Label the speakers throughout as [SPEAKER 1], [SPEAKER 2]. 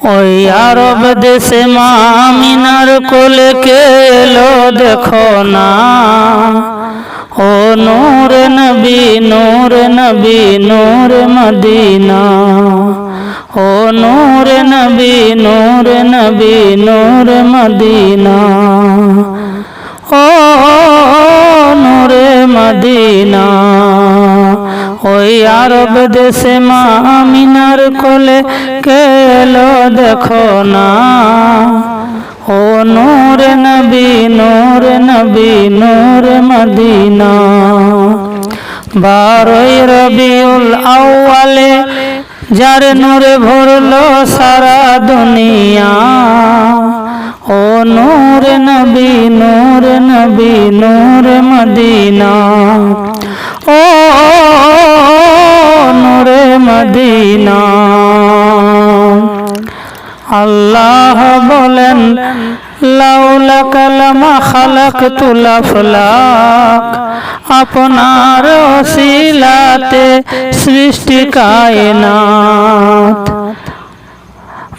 [SPEAKER 1] ওই আরব দেশে মামিনার কোলে কে এলো দেখো না। ও নূর নবী নূর নবী, নূর মদিনা। ও নূর নবী নূর নবী, নূর মদিনা। ও নূরে মদিনা। ওই আরব দেশে মা আমিনার কোলে কেলো দেখো না। ও নূর নবী নূর নবী, নূর মদিনা। বারোই রবিউল আউয়ালে যার নূরে ভরলো সারা দুনিয়া। ও নূর নবী নূর নবী, নূর মদিনা। ও নূরে মদিনা। আল্লাহ বলেন লাউলা কালামা খালাক তুলাফলাক আপনার ওসিলাতে সৃষ্টি কায়নাত।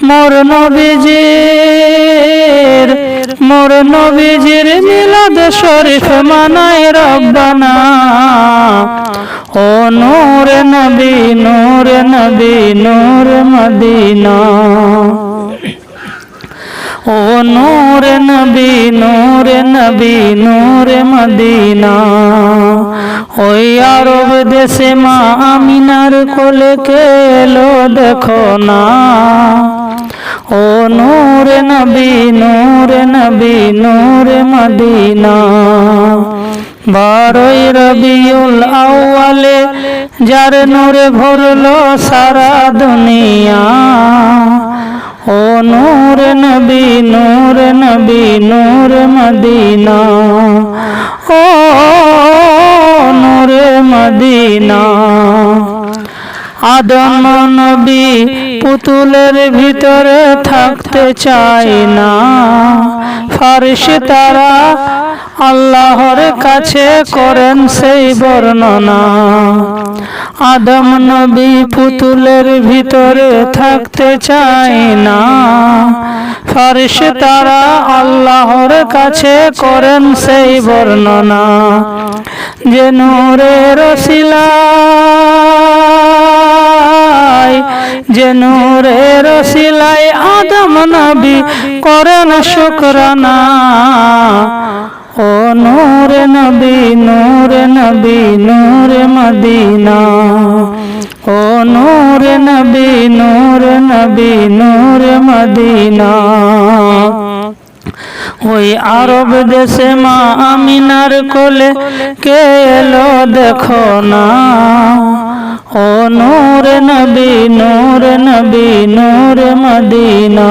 [SPEAKER 1] মোর নবীজির মোর নবীজির মিলাদ শরীফ মানায় রব্বানা। ও নূর নবী নূর নবী, নূর মদিনা। ও নূর নবী নূর নবী, নূর মদিনা। ওই আরব দেশে মা আমিনার কোলে কেলো দেখো না। ও নূর নবী নূর নবী, নূর মদিনা। বারোই রবিউল আউয়ালে যার নূরে ভরল সারা দুনিয়া। ও নূর নবী নূর নবী, নূর মদিনা। ও নূর মদিনা। আদম নবী পুতুলের ভিতরে থাকতে চায় না। ফারিস তারা আল্লাহর কাছে করেন সেই বর্ণনা। আদম নবী পুতুলের ভিতরে থাকতে চায় না। ফারিস তারা আল্লাহর কাছে করেন সেই বর্ণনা। যে নূরের রসিলাই যে নূরের রসিলাই আদম নবী করেন শুকরানা। ও নূর নবী নূর নবী, নূর মদিনা। ও নূর নবী নূর নবী, নূর মদিনা। ওই আরব দেশে মা আমিনার কোলে কে এলো দেখো না? ও নূর নবী নূর নবী, নূর মদিনা।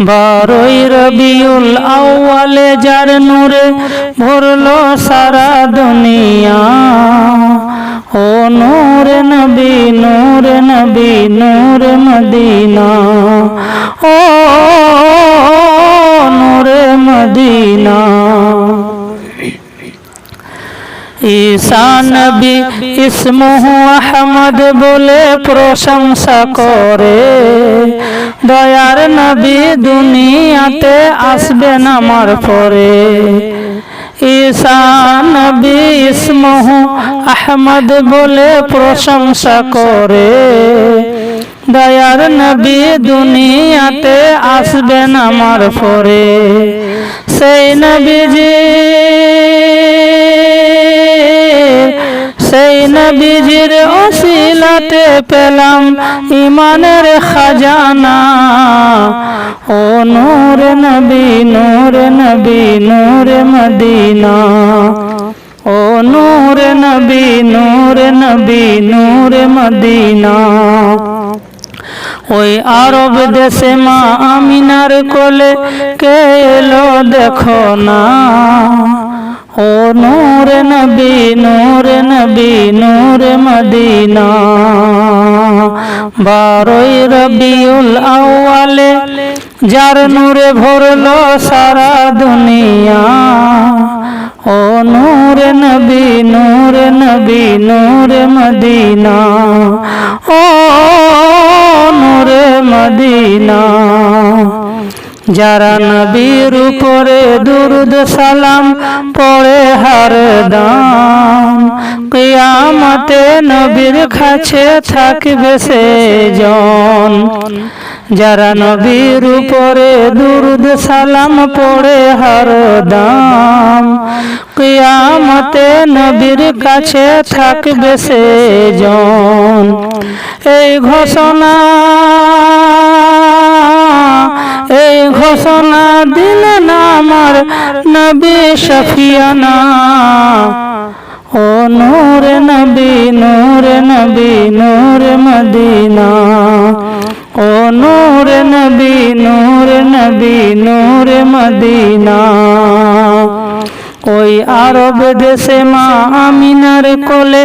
[SPEAKER 1] বারোই রবিউল আউয়ালে যার নূরে ভরলো সারা দুনিয়া। ও নূর নবী নূর নবী, নূর মদিনা। ও ঈসা নবী ইসমুহু আহমদ বলে প্রশংসা করে। দয়ার নবী দুনিয়াতে আসবেন আমার পরে। ঈসা নবী ইসমুহু আহমদ বলে প্রশংসা করে। দয়ার নবী দুনিয়াতে আসবেন আমার পরে। সেই নবীজি নবীজির অশিলাতে পেলাম ইমানের খাজানা। ও নূর নবী নূর নবী, নূর মদিনা। ও নূর নবী নূর নবী, নূর মদিনা। ওই আরব দেশে মা আমিনার কোলে কে এলো দেখো না। ও নূর নবী নূর নবী, নূর মদিনা। বারোই রবিউল আউয়ালে যার নূরে ভরলো সারা দুনিয়া। ও নূর নবী নূর নবী, নূর মদিনা। ও নূর মদিনা। যারা নবীর উপরে দুরুদ সালাম পড়ে হার দাম। কিয়ামতে নবীর কাছে থাকবে সে জন। যারা নবীর উপরে দুরুদ সালাম পড়ে হার দাম। কিয়ামতে নবীর কাছে থাকবে সে জন এই ঘোষণা এই ঘোষণা দিলেন আমার নবী শফিয়ানা। ও নূর নবী নূর নবী, নূর মদিনা। ও নূর নবী নূর নবী, নূর মদিনা। ওই আরব দেশে মা আমিনার কোলে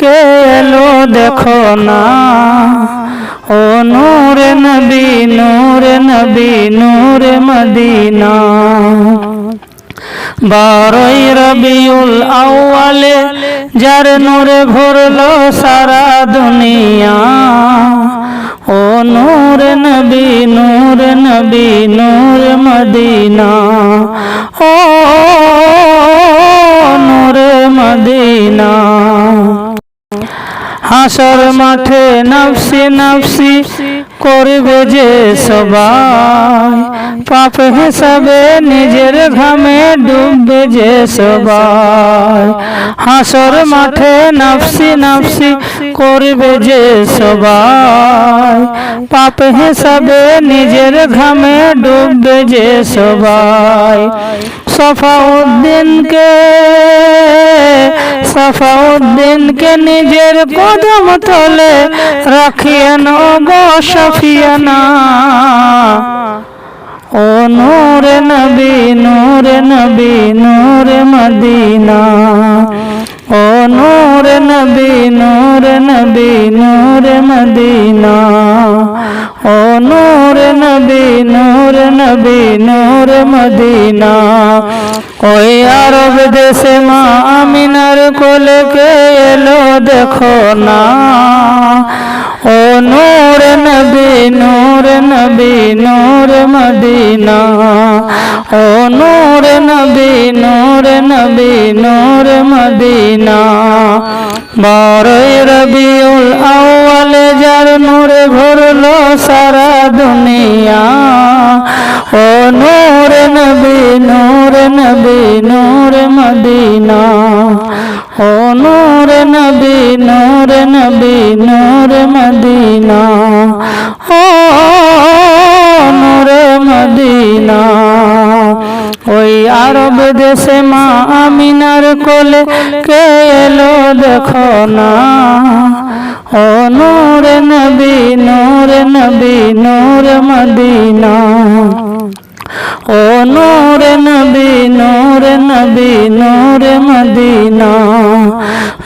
[SPEAKER 1] কে এলো দেখো না। ও নূর মদিনা। বারোই রবিউল আউয়ালে যার নূরে ভরলো সারা দুনিয়া। ও নূর নবী নূর নবী, নূর মদিনা। ও নূর মদিনা। হাসর মাঠে নফসি নফসি করবে যে সবাই। পাপ হিসাবে নিজের ঘামে ডুববে যে সবাই। হাসর মাঠে নফসি নফসি করবে যে সবাই। পাপ হিসাবে নিজের ঘামে ডুববে যে সবাই। সফাউদ্দিনকে সফাউদ্দিনকে নিজের কদম তলে রাখিয়েন গো সফিয়ানা। ও নূরে নবী নূরে নবী, নূরে মদিনা। ও নূরে নবী নূরে নবী, নূরে মদিনা। ও নূরে নবী নূরে নবী, নূরে মদিনা। ওই আরব দেশে মা আমিনার কোলে কে এলো দেখো না। নূর নবী নূর নবী, নূর মদিনা। ও নূর নবী নূর নবী, নূর মদিনা। বারোই রবিউল আউয়ালে, যার নূরে ভরলো সারা দুনিয়া। ও নূর নবী নূর নবী, নূর মদিনা। নূর নবী নূর নবী, নূর মদিনা। ও নূর মদিনা। ওই আরব দেশে মা আমিনার কোলে কে এলো দেখো না। ও নূর নবী নূর নবী, নূর মদিনা। ও নূর নবী নূর নবী, নূর মদিনা।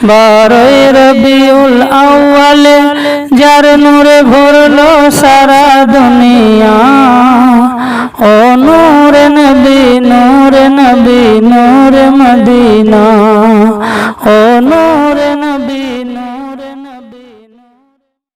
[SPEAKER 1] বারোই রবিউল আউয়ালে যার নূরে ভরলো সারা দুনিয়া। ও নূর নবী নূর নবী, নূর মদিনা।